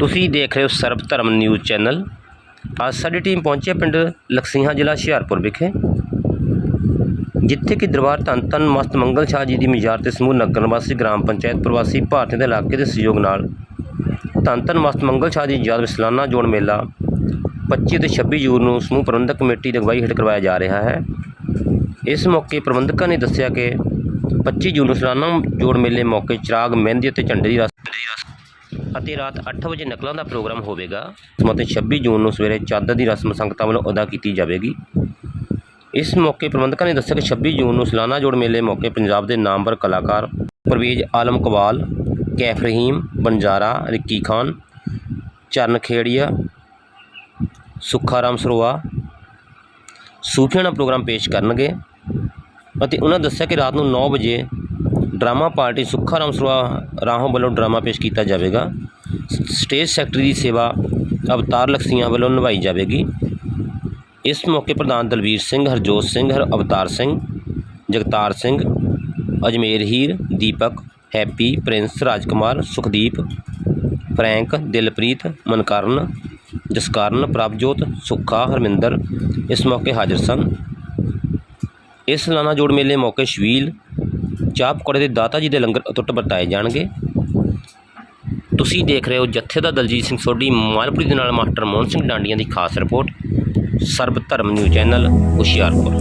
ਤੁਸੀਂ ਦੇਖ ਰਹੇ ਹੋ ਸਰਬ ਧਰਮ ਨਿਊਜ਼ ਚੈਨਲ। ਅੱਜ ਸਾਡੀ ਟੀਮ ਪਹੁੰਚੀ ਹੈ ਪਿੰਡ ਲਕਸੀਹਾਂ ਜ਼ਿਲ੍ਹਾ ਹੁਸ਼ਿਆਰਪੁਰ ਵਿਖੇ। ਜਿੱਥੇ ਕਿ ਦਰਬਾਰ ਧੰਨ ਧੰਨ ਮਸਤ ਮੰਗਲ ਸ਼ਾਹ ਜੀ ਦੀ ਮਜ਼ਾਰ ਤੇ ਸਮੂਹ ਨਗਰ ਨਿਵਾਸੀ ਗ੍ਰਾਮ ਪੰਚਾਇਤ ਪ੍ਰਵਾਸੀ ਭਾਰਤੀਆਂ ਦੇ ਇਲਾਕੇ ਦੇ ਸਹਿਯੋਗ ਨਾਲ ਧੰਨ ਧੰਨ ਮਸਤ ਮੰਗਲ ਸ਼ਾਹ ਦੀ ਯਾਦ ਵਿੱਚ ਸਲਾਨਾ ਜੋੜ ਮੇਲਾ 25 ਤੇ 26 ਜੂਨ ਨੂੰ ਸਮੂਹ ਪ੍ਰਬੰਧਕ ਕਮੇਟੀ ਦੀ ਅਗਵਾਈ ਹੇਠ ਕਰਵਾਇਆ ਜਾ ਰਿਹਾ ਹੈ। ਇਸ ਮੌਕੇ ਪ੍ਰਬੰਧਕਾਂ ਨੇ ਦੱਸਿਆ ਕਿ 25 ਜੂਨ ਨੂੰ ਸਲਾਨਾ ਜੋੜ ਮੇਲੇ ਮੌਕੇ ਚਿਰਾਗ ਮਹਿੰਦੀ ਅਤੇ ਝੰਡੇ ਦੀ ਰਸਮ ਅਤੇ ਰਾਤ 8 ਵਜੇ ਨਕਲਾਂ ਦਾ ਪ੍ਰੋਗਰਾਮ ਹੋਵੇਗਾ। ਮਤੇ 26 ਜੂਨ ਨੂੰ ਸਵੇਰੇ ਚਾਦਰ ਦੀ ਰਸਮ ਸੰਗਤਾਂ ਵੱਲੋਂ ਅਦਾ ਕੀਤੀ ਜਾਵੇਗੀ। ਇਸ ਮੌਕੇ ਪ੍ਰਬੰਧਕਾਂ ਨੇ ਦੱਸਿਆ ਕਿ 26 ਜੂਨ ਨੂੰ ਸਾਲਾਨਾ ਜੋੜ ਮੇਲੇ ਮੌਕੇ ਪੰਜਾਬ ਦੇ ਨਾਮਵਰ ਕਲਾਕਾਰ ਪਰਵੇਜ਼ ਆਲਮ ਕਵਾਲ, ਕੈਫ ਰਹੀਮ, ਬੰਜਾਰਾ, ਰਿੱਕੀ ਖਾਨ, ਚਰਨ ਖੇੜੀਆ, ਸੁੱਖਾਰਾਮ ਸਰੋਆ ਸੂਫੀਆਨਾ ਪ੍ਰੋਗਰਾਮ ਪੇਸ਼ ਕਰਨਗੇ ਅਤੇ ਉਹਨਾਂ ਦੱਸਿਆ ਕਿ ਰਾਤ ਨੂੰ 9 ਵਜੇ ਡਰਾਮਾ ਪਾਰਟੀ ਸੁੱਖਾਰਾਮ ਸਰੋਆ ਰਾਹੋਂ ਵੱਲੋਂ ਡਰਾਮਾ ਪੇਸ਼ ਕੀਤਾ ਜਾਵੇਗਾ। ਸਟੇਜ ਸੈਕਟਰੀ ਦੀ ਸੇਵਾ ਅਵਤਾਰ ਲਕਸੀਆਂ ਵੱਲੋਂ ਨਿਭਾਈ ਜਾਵੇਗੀ। ਇਸ ਮੌਕੇ ਪ੍ਰਧਾਨ Dalvir Singh, Harjot Singh Har Avtar Singh, Jagtar Singh, Ajmer Heer, Deepak, Happy, Prince, Rajkumar, Sukhdeep, Frank, Dilpreet, Mankaran, Jaskaran, Prabhjot, Sukha, Harminder ਇਸ ਮੌਕੇ ਹਾਜ਼ਰ ਸਨ। ਇਸ ਸਾਲਾਨਾ ਜੋੜ ਮੇਲੇ ਮੌਕੇ ਸ਼ਵੀਲ ਚਾਹ ਪਕੌੜੇ ਦੇ ਦਾਤਾ ਜੀ ਦੇ ਲੰਗਰ ਅਟੁੱਟ ਵਰਤਾਏ ਜਾਣਗੇ। ਤੁਸੀਂ ਦੇਖ ਰਹੇ ਹੋ ਜੱਥੇ ਦਾ ਦਲਜੀਤ ਸਿੰਘ ਸੋਢੀ, ਮਾਲਪੁਰੀ ਦੇ ਨਾਲ ਮਾਸਟਰ ਮੋਹਨ ਸਿੰਘ ਡਾਂਡੀਆਂ ਦੀ ਖਾਸ ਰਿਪੋਰਟ, ਸਰਬ ਧਰਮ ਨਿਊਜ਼ ਚੈਨਲ, ਹੁਸ਼ਿਆਰਪੁਰ।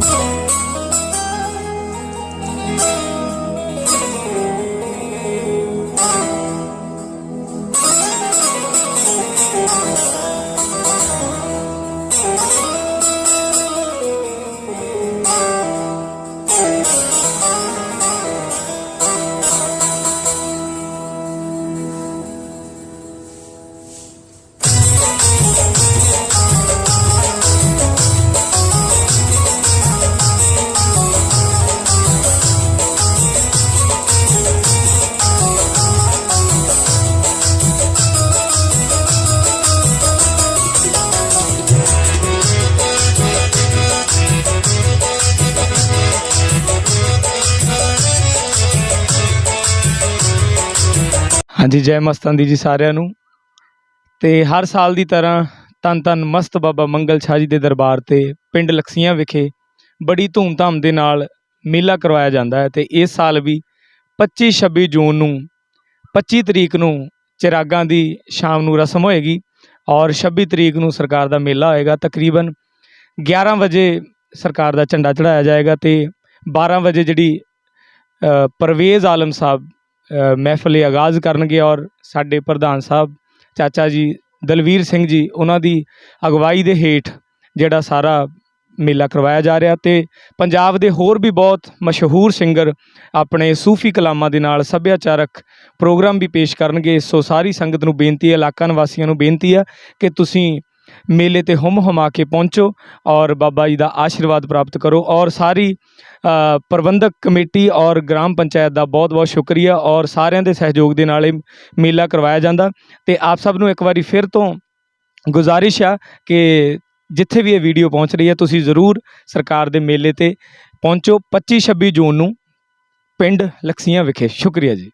ਹਾਂਜੀ, ਜੈ ਮਸਤਾਂ ਦੀ ਜੀ ਸਾਰਿਆਂ ਨੂੰ। ਤੇ ਹਰ ਸਾਲ ਦੀ ਤਰ੍ਹਾਂ ਤਨ ਤਨ ਮਸਤ ਬਾਬਾ ਮੰਗਲ ਸ਼ਾਹ ਜੀ ਦੇ ਦਰਬਾਰ ਤੇ ਪਿੰਡ ਲਕਸੀਆਂ ਵਿਖੇ ਬੜੀ ਧੂਮਧਾਮ ਦੇ ਨਾਲ ਮੇਲਾ ਕਰਵਾਇਆ ਜਾਂਦਾ ਹੈ ਤੇ ਇਸ ਸਾਲ ਵੀ 25 26 ਜੂਨ ਨੂੰ 25 ਤਰੀਕ ਨੂੰ ਚਿਰਾਗਾਂ ਦੀ ਸ਼ਾਮ ਨੂੰ ਰਸਮ ਹੋਏਗੀ ਔਰ 26 ਤਰੀਕ ਨੂੰ ਸਰਕਾਰ ਦਾ ਮੇਲਾ ਹੋਏਗਾ। ਤਕਰੀਬਨ 11 ਵਜੇ ਸਰਕਾਰ ਦਾ ਝੰਡਾ ਚੜਾਇਆ ਜਾਏਗਾ ਤੇ 12 ਵਜੇ ਜਿਹੜੀ ਪਰਵੇਜ਼ ਆਲਮ ਸਾਹਿਬ ਮਹਿਫਲ ਆਗਾਜ਼ ਕਰਨਗੇ ਔਰ ਸਾਡੇ ਪ੍ਰਧਾਨ ਸਾਹਿਬ, ਚਾਚਾ ਜੀ, ਦਲਵੀਰ ਸਿੰਘ ਜੀ, ਉਹਨਾਂ ਦੀ ਅਗਵਾਈ ਦੇ ਹੇਠ ਜਿਹੜਾ ਸਾਰਾ ਮੇਲਾ ਕਰਵਾਇਆ ਜਾ ਰਿਹਾ ਤੇ ਪੰਜਾਬ ਦੇ ਹੋਰ ਵੀ ਬਹੁਤ ਮਸ਼ਹੂਰ ਸਿੰਗਰ ਆਪਣੇ ਸੂਫੀ ਕਲਾਮਾਂ ਦੇ ਨਾਲ ਸੱਭਿਆਚਾਰਕ ਪ੍ਰੋਗਰਾਮ ਵੀ ਪੇਸ਼ ਕਰਨਗੇ। ਸੋ ਸਾਰੀ ਸੰਗਤ ਨੂੰ ਬੇਨਤੀ ਹੈ, ਇਲਾਕਾ ਨਿਵਾਸੀਆਂ ਨੂੰ ਬੇਨਤੀ ਹੈ ਕਿ ਤੁਸੀਂ ਮੇਲੇ ਤੇ ਹੁਮ ਹੁਮਾ ਕੇ ਪਹੁੰਚੋ ਔਰ ਬਾਬਾ ਜੀ ਦਾ ਆਸ਼ੀਰਵਾਦ ਪ੍ਰਾਪਤ ਕਰੋ। ਔਰ ਸਾਰੀ ਪ੍ਰਬੰਧਕ ਕਮੇਟੀ ਔਰ ਗ੍ਰਾਮ ਪੰਚਾਇਤ ਦਾ ਬਹੁਤ ਬਹੁਤ ਸ਼ੁਕਰੀਆ ਔਰ ਸਾਰਿਆਂ ਦੇ ਸਹਿਯੋਗ ਦੇ ਨਾਲ ਇਹ ਮੇਲਾ ਕਰਵਾਇਆ ਜਾਂਦਾ। ਤੇ ਆਪ ਸਭ ਨੂੰ ਇੱਕ ਵਾਰੀ ਫਿਰ ਤੋਂ ਗੁਜ਼ਾਰਿਸ਼ ਆ ਕਿ ਜਿੱਥੇ ਵੀ ਇਹ ਵੀਡੀਓ ਪਹੁੰਚ ਰਹੀ ਹੈ, ਤੁਸੀਂ ਜ਼ਰੂਰ ਸਰਕਾਰ ਦੇ ਮੇਲੇ ਤੇ ਪਹੁੰਚੋ। 25 26 ਜੂਨ ਨੂੰ ਪਿੰਡ ਲਕਸੀਆਂ ਵਿਖੇ। ਸ਼ੁਕਰੀਆ ਜੀ।